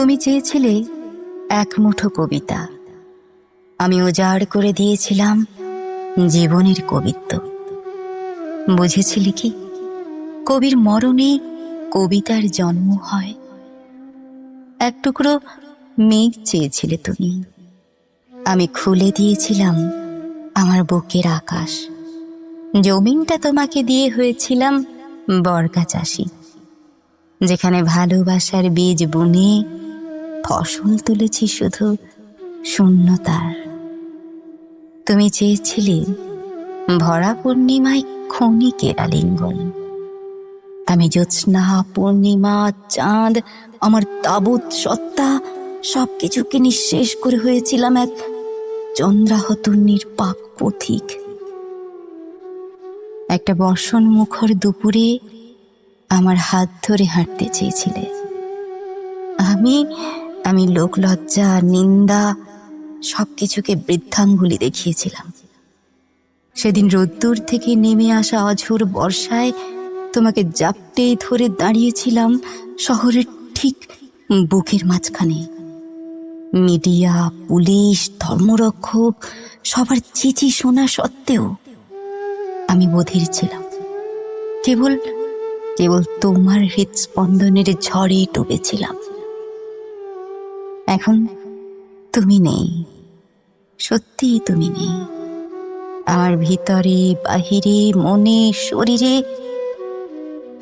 তুমি চেয়েছিলে এক মুঠো কবিতা। আমি উজাড় করে দিয়েছিলাম জীবনের কবিত্ব। বুঝেছিলে কি? কবির মরণে কবিতার জন্ম হয়। এক টুকরো মেঘ চেয়েছিলে তুমি। আমি খুলে দিয়েছিলাম আমার বুকের আকাশ। জমিনটা তোমাকে দিয়ে হয়েছিলাম বর্গা চাষি। যেখানে ভালোবাসার বীজ বুনে ফসল তুলেছি শুধু শূন্যতার। তুমি চেয়েছিলে ভরা পূর্ণিমায় ক্ষণিকের আলিঙ্গন। আমি জ্যোৎস্না, পূর্ণিমা, চাঁদ, আমার তাবুত সত্তা সব কিছুকে নিঃশেষ করে হয়েছিলাম এক চন্দ্রাহত নির্পাক পথিক। একটা বর্ষণ মুখর দুপুরে আমার হাত ধরে হাঁটতে চেয়েছিলে। আমি আমি লোকলজ্জা, নিন্দা সব কিছুকে বৃদ্ধাঙ্গুলি দেখিয়েছিলাম। সেদিন রোদ্দুর থেকে নেমে আসা অঝোর বর্ষায় তোমাকে জাপটে ধরে দাঁড়িয়েছিলাম শহরের ঠিক বুকের মাঝখানে। মিডিয়া, পুলিশ, ধর্মরক্ষক, সবার চিচি শোনা সত্ত্বেও আমি বধির ছিলাম। কেবল কেবল তোমার হৃদস্পন্দনের ঝড়ে ডুবেছিলাম। এখন তুমি নেই। সত্যিই তুমি নেই। আমার ভিতরে, বাহিরে, মনে, শরীরে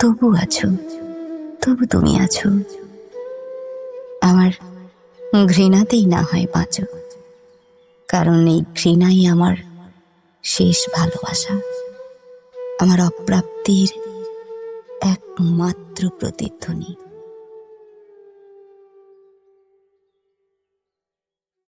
তবু আছো, তবু তুমি আছো। আমার ঘৃণাতেই না হয় বাঁচো, কারণ এই ঘৃণাই আমার শেষ ভালোবাসা। আমার অপ্রাপ্তির একমাত্র প্রতিধ্বনি।